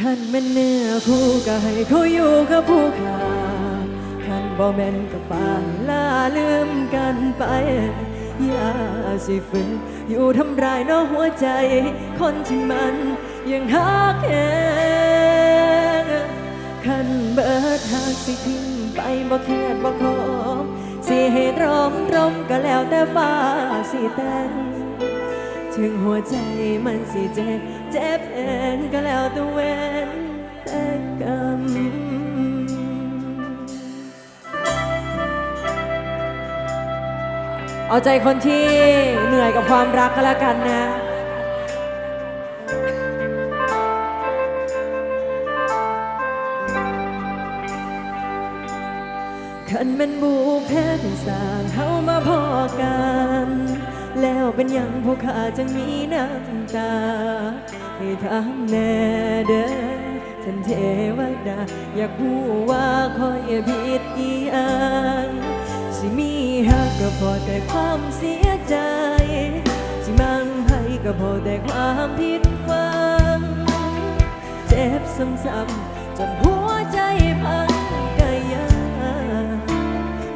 ขันแม่นเนื้อคู่ก็ให้เขาอยู่กับผู้ขาขันบ่แม่นกับปานลาลืมกันไป อย่าสิฝืนอยู่ทำร้ายน้อหัวใจ คนที่มันยังหักแหงขันเบิดหักสิทิ้งไปบ่แค่บ่ขอสิให้ตรอมตรมก็แล้วแต่ฟ้าสิแต่ง ถึงหัวใจมันสิเจ็บ เจ็บเองก็แล้วตัวเวนแต่กรรมเอาใจคนที่เหนื่อยกับความรักก็แล้วกันนะขันแมันบูแพ้เป็นสางเฮามาพอกัน แล้วเป็นยังผู้ขาจังมีน้ำตา ให้ถามแน่เด้อฉันเทวดา อยากรู้ว่าคอยผิดอีอังสิมีหักก็พอแต่ความเสียใจ สิมั่งให้ก็พอแต่ความผิดหวังเจ็บซ้ำๆจนหัวใจพังกะยา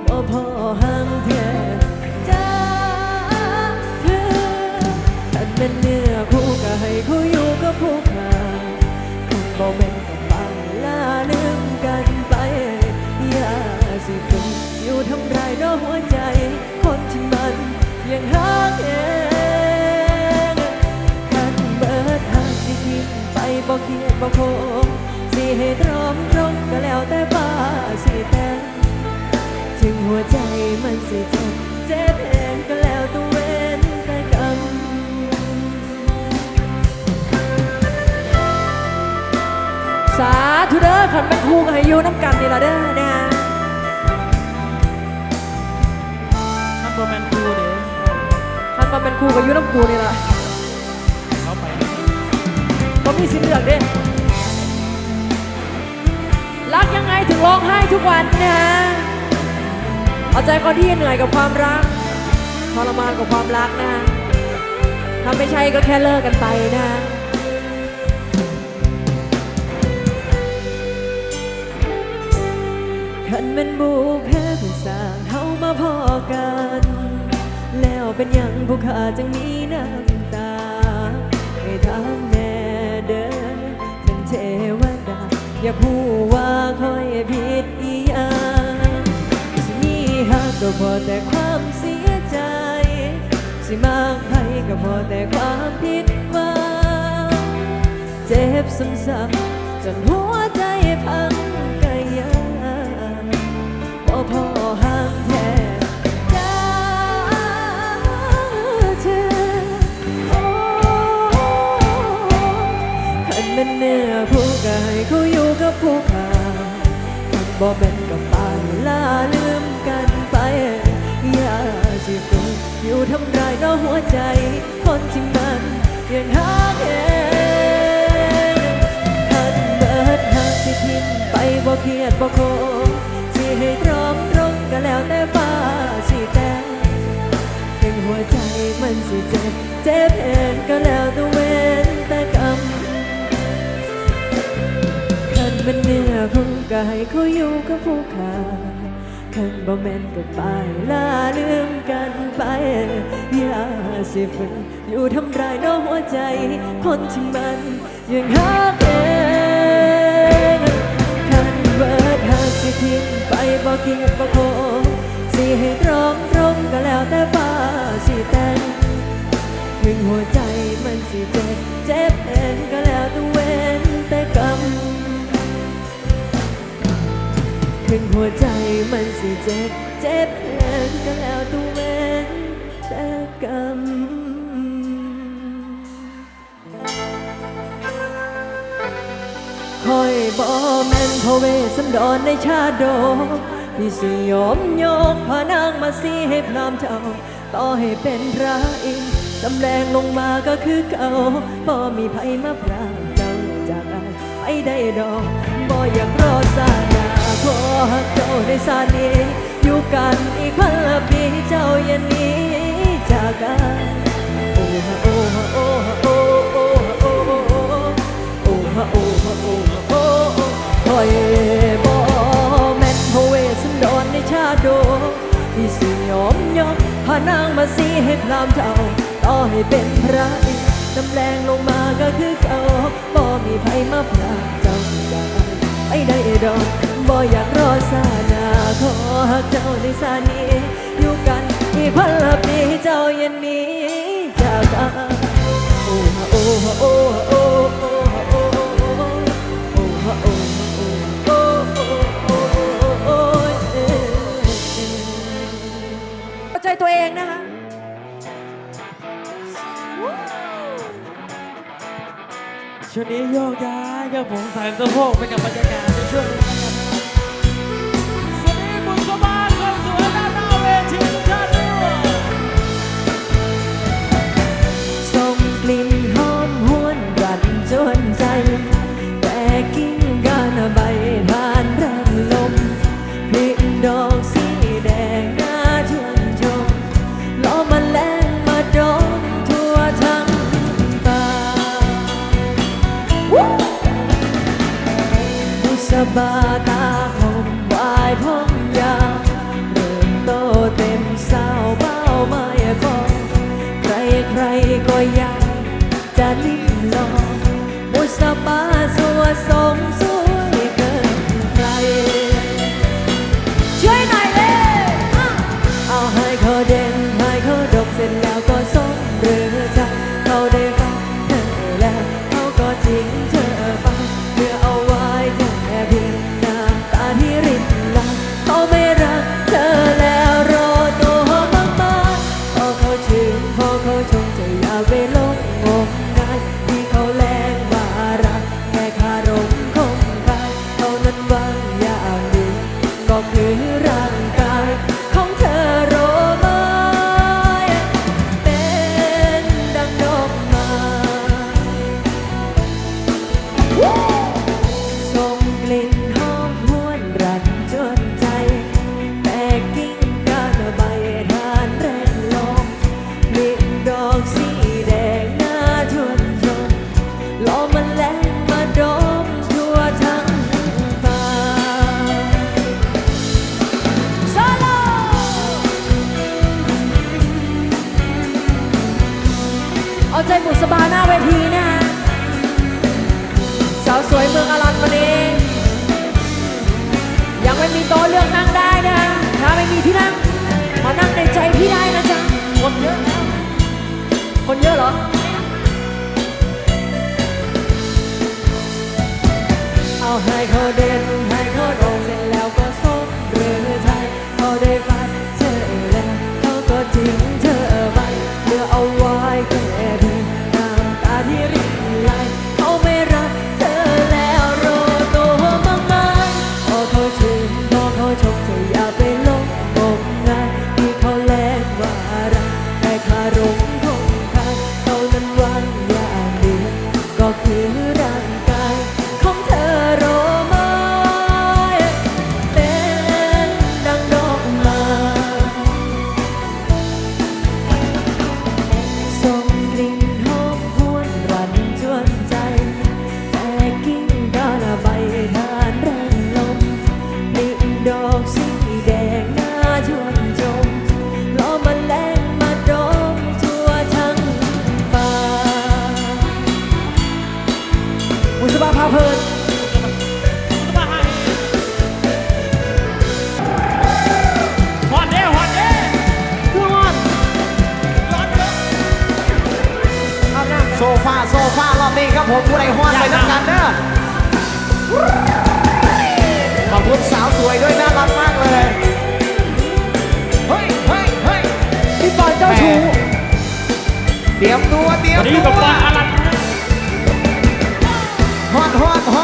บ่พอห่างแท้จ ให้คู่อยู่กับผู้ขาคงบ่แม่นกับปานลาลืมกันไปอย่าสิฝึกอยู่ทำไรน้อหัวใจ คนที่มันยังหักเองขันเบิดหากสิทิ้งไปบ่เคียดบ่โคงสิให้ตรอมตรงก็แล้วแต่ฟ้าสิแต่งถึงหัวใจมันสิเจ็บเจ็บเองก็แล้ว สาธุเด้อขันเป็นครูกับให้อยู่น้ำกันนี่ละเด้อนะท่านโรแมนคูเด้ขันมาเป็นครูกับอยู่น้ำกูนี่ละเขาไปก็มีสิทธิ์เลือกเด้รักยังไงถึงร้องไห้ทุกวันนะเอาใจคนที่เหนื่อยกับความรักทรมานกับความรักนะถ้าไม่ใช่ก็แค่เลิกกันไปนะ ขันเป็นบูแพ้ผู้สร้างเขามาพอกัน แล้วเป็นหยังผู้ขาจึงมีน้ำตาให้ทำแน่เด้อฉันเทวดา อย่าพูดว่าคอยผิดอีหยังสิมีหักก็พอแต่ความเสียใจ สิมากให้ก็พอแต่ความผิดหวังเจ็บซ้ำๆจนหัวใจพัง พอห่างแท้จาเธอโอ้ขันเป็นเนื้อผู้กายเขาอยู่กับผู้ขาขันบ่เป็นกับปานลาลืมกันไป อย่าสิฝึกอยู่ทำร้ายน้อหัวใจ คนที่มันยังหาเองหันเบิดหักสิทิมไปบ่เครียดบ่โค เจ็บเจ็บเองก็แล้วแตัวเว้นแต่กรรมขันเป็นเนื้อคงก็ให้เขาอยู่กับผู้ขาขันบ่แม่นกับไปลาลืมกันไปอย่าสิฝืนอยู่ทำร้ายน้องหัวใจ คนที่มันยังหักเองขันเบิดหักสิทิ้งไปบ่กียดบ่โคสิให้ตรงตรงก็แล้วแต่ฟ้าสิแต่ง ถึงหัวใจมันสิเจ็บเจ็บเองก็แล้วแตัวเว้นแต่กรรมถึงหัวใจมันสิเจ็บเจ็บเองก็แล้วแตัวเว้นแต่กรรมคอยบ่แม่นพระเวสสันดรในชาดกที่สิยอมยกพระนางมาสีให้พรามเจ้า ต่อให้เป็นพระอินทร์ จำแรงลงมาก็คือเก่าบ่มีไผมาพรางเจ้าจากอาไปได้ดอกบ่อยากรอสาหนาขอหักเจ้าในสานีอยู่กันอีกพันละปีเจ้าอย่นหนีจากอายโอ้ฮะโอ้ฮะโอ้ฮะโอ้โอ้ฮะโอ้โอ้ฮะโอ้ฮะโอ้ฮะโอ้โอยบ่แม่นโฮเวสันดอนในชาโดที่สิยอมยอมพานางมาสีให้พรามเจ้า ต่อให้เป็นพระอินทร์น้ำแรงลงมาก็คือเก่าบ่มีภัยมาพรากเจ้าจากไปได้ดอกบ่อยากรอสานาขอหักเจ้าในสานีอยู่กันอีพันละปีเจ้ายันนี้จากกัน ช่วงนี้โยกย้ายกับผมสายสะโพกไปกับบรรยากาศ bata. รียมตัวเตรียมตัวปอนอนฮอดฮอดฮอ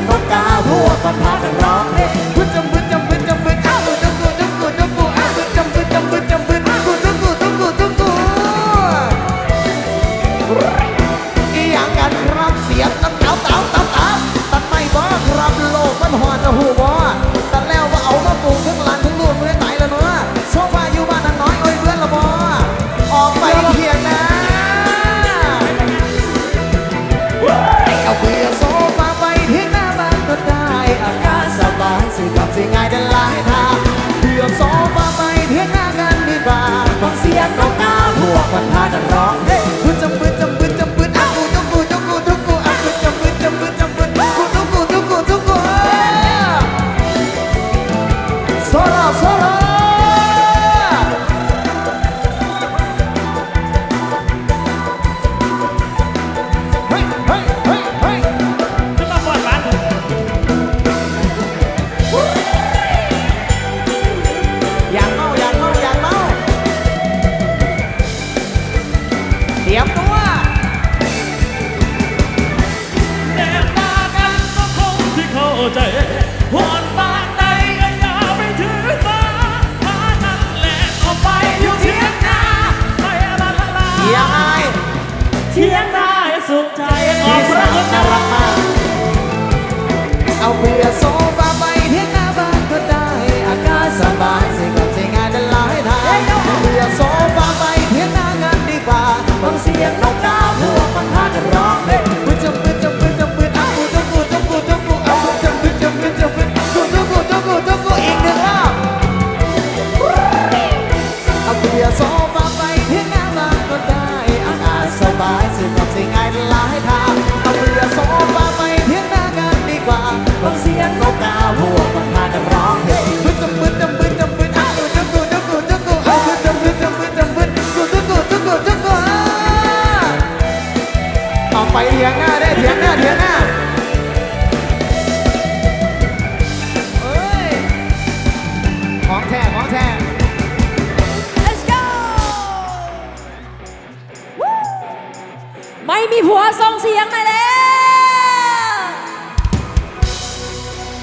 กันนกกาพวกมัพากันร้องเพลงบึ้จำบึ้จำบึ้จำบึ้อ้าวจำกูจำกูกูจำบึ้จำบึ้จำบกูจำกูจำกูกู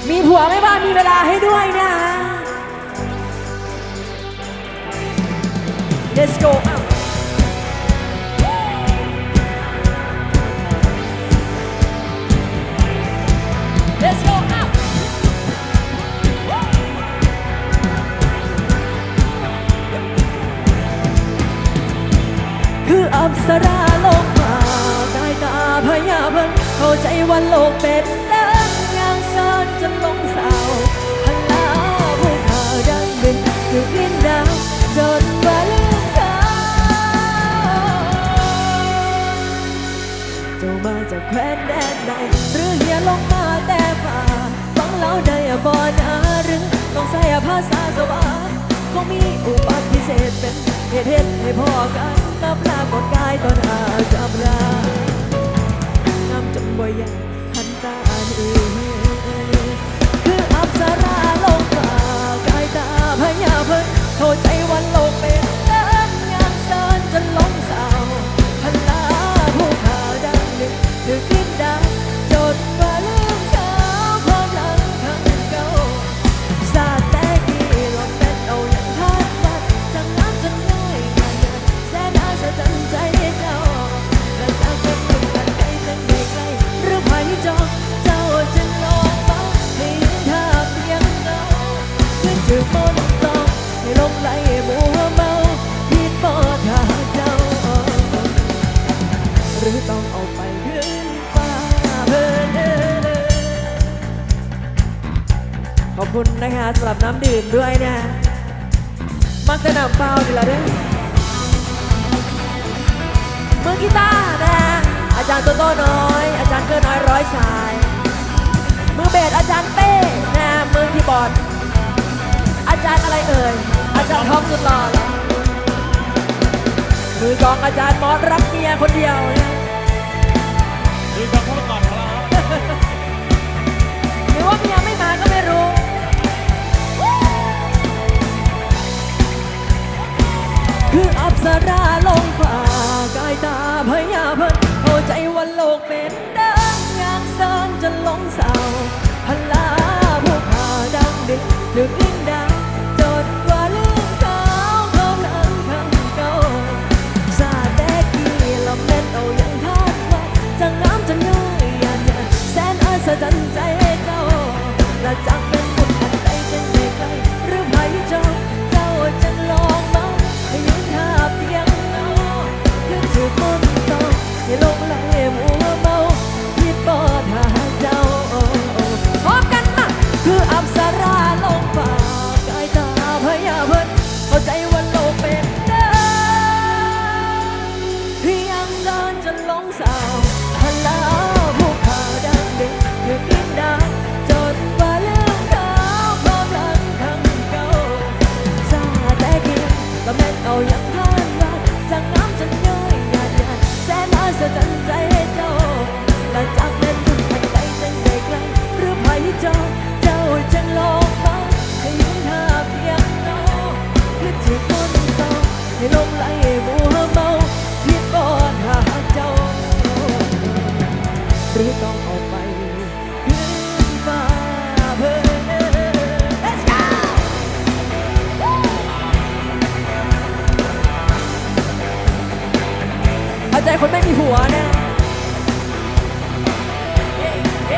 มีผัวไม่บ้านมีเวลาให้ด้วยนะ Let's go out เลสโก out คืออับสราโลกมาตายตาพยาเพิ่นเข้าใจว่าโลกเป็น งบินอยู่ดินดาวจนว่าลืมเขาเจ้ามาจากแคว้นแดนใดหรือเฮียลงมาแต่ฝ่าฟังแล้วได้บ่นาหรือต้องใส่ภาษาสวาคงมีอุปนิเศษเป็นเหตุเหตุให้พ่อกันนับลากดกายตอนอาจับลางามจนบ่อยากหันตาเองคืออับสราลงฝ่ากาย ตาพญาเพิ่นโทษใจวันโลกเป็นน้ำงานเสินจนลงเสาพันลาผู้ขาดังหนึ่ง คุณนะคะสำหรับน้ำดื่มด้วยนะ มักจะนำเปล่าดีละเด้อมือกีตาร์นะอาจารย์โตโต้น้อย อาจารย์เกินน้อยร้อยสาย มือเบสอาจารย์เป้นะมือคีย์บอร์ดอาจารย์อะไรเอ่ย อาจารย์ท็อปสุดหล่อเหรอมือกลองอาจารย์มอสรักเมียคนเดียวนะดูกับพวกก่อนของเราหรือว่าเมียไม่ คืออับสราลงฝ่ากายตาพยาเพิ่นเข้าใจว่าโลกเป็นดังอยางเซินจนลงเสาพลาผู้ข่าดังดึกดึกลิ้นดาวจดว่าลืมเขาเขาหลังครั้งเก่าซาแต่กี้ละเม็ดเอาอย่างทอดว่าจะงามจะง่ายยันยันแสนอัศจรรย์ใจเจ้าและจัก เอาใจคนไม่มีผัวนะ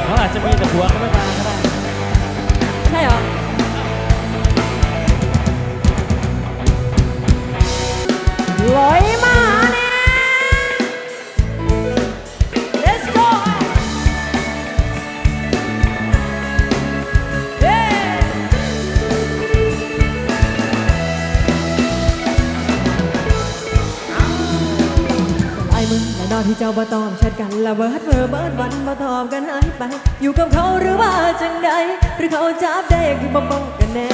เขาอาจจะมีแต่หัวเขาไม่มาก็ได้ใช่เหรอลอยมา ที่เจ้าบ่ตอบแชทกันละเบิดเมื่อเบิดวันบ่ตอบกันหายไป อยู่กับเขาหรือว่าจังใดหรือเขาจับได้คือบ่บอกกันแน่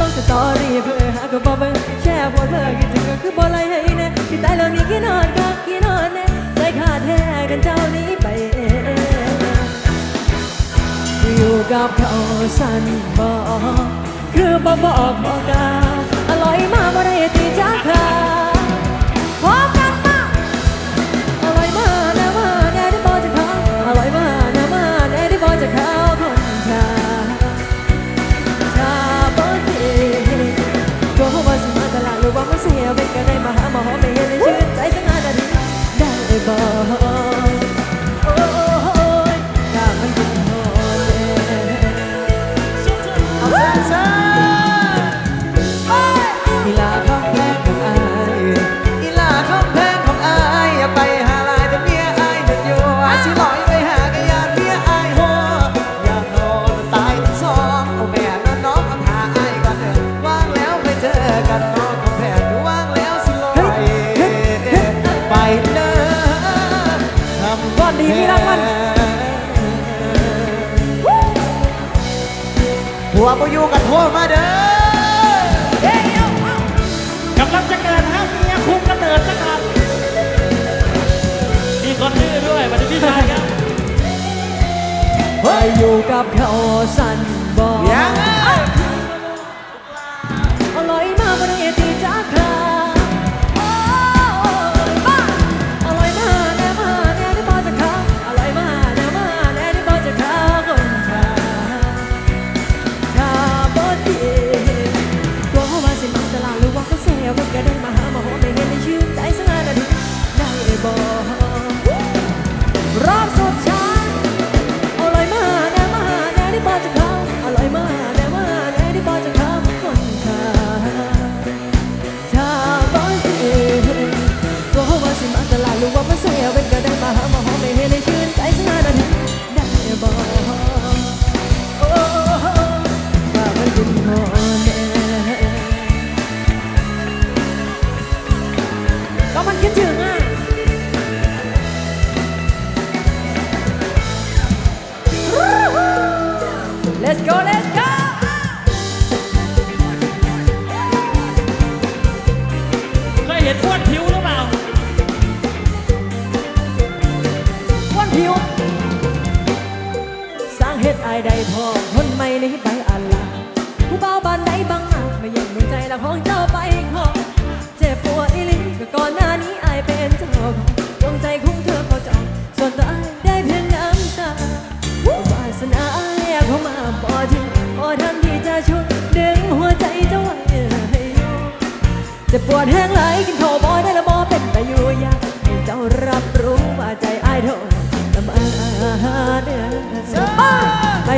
ลงสตอรี่เพื่อหาก็บ่เบิ่งแชร์โพสต์เพื่อคิดถึงก็คือบ่ไล่ให้แน่ที่ตายแล้วนี่กี่นอนก็กี่นอนแน่ใจขาดแท้กันเจ้านี้ไปเองอยู่กับเขาสั่นบอกคือบ่บอกบอกกล่าวอร่อยมากบ่ได้ตีจากขา สียเป็นกัได้มาหาหมอไม่เห็นได้ชื่นใจสักนาทีได้บอก บ่อยู่กันโทวมาเด้อกำลังจะเกิดามเมียคุ้มกระเดิดจะกัดมีคนดื้อด้วยมันนี้พี่ชายครับ ไปอยู่กับเขาสันบอ let's go let's go เคยเห็นอ้วนผิวหรือเปล่าอ้วนผิว สร้างเหตุอายใดพอคนไม่ในใบอัลลาผู้เบาบานใดบางอาจไม่ยังมือใจละของเจ้า ปวดแห้งไหลกินโถบอยได้ละบอเป็นตะยู่ยากให้เจ้ารับรู้ว่าใจอายโท่ทำอาหารไป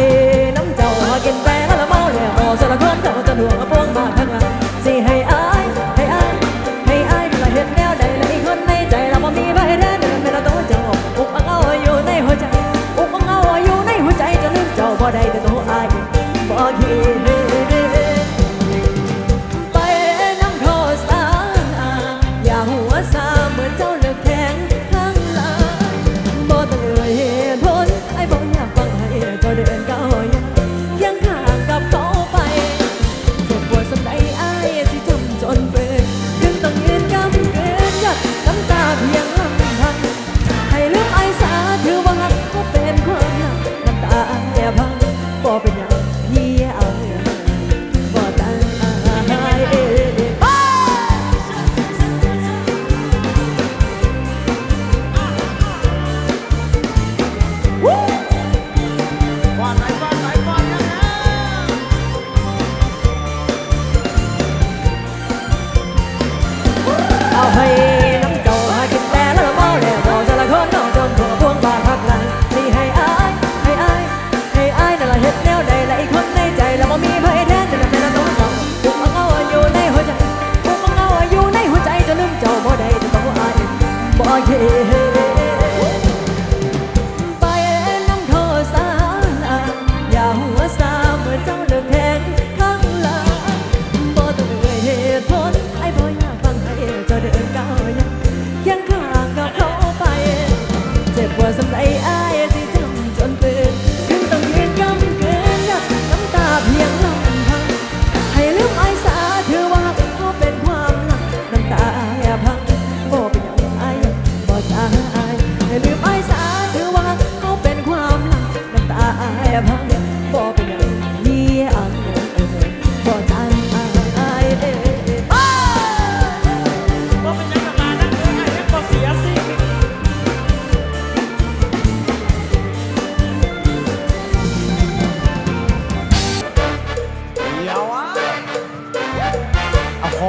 โห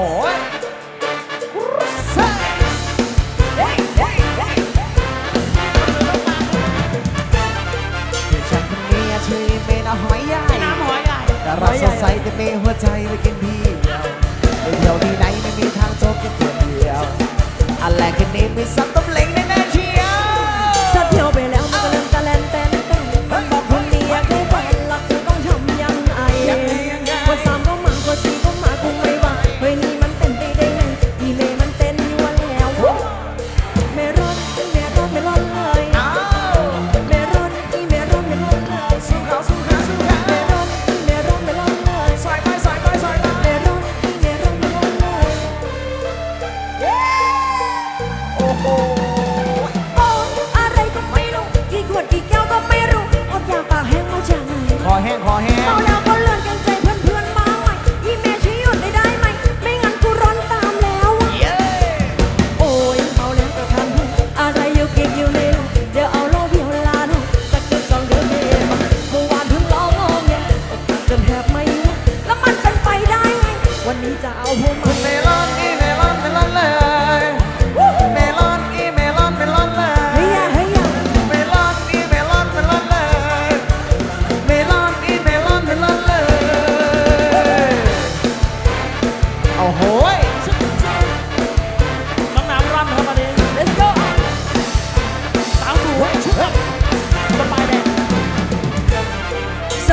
ฉันคนนี้ชื่อเป็นหอยใหญ่น้ำหอยใหญ่ดาราสดใสแต่มีหัวใจไปกินเที่ยวไปเดียวที่ไหนไม่มีทางจบแค่คนเดียวอะไรคืนนี้ไม่สัก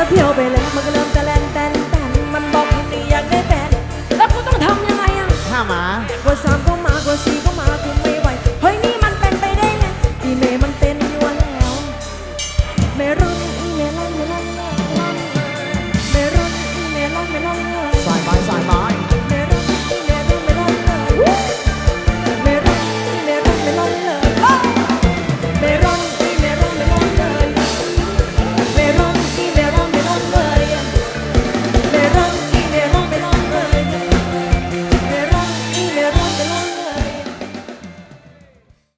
สะ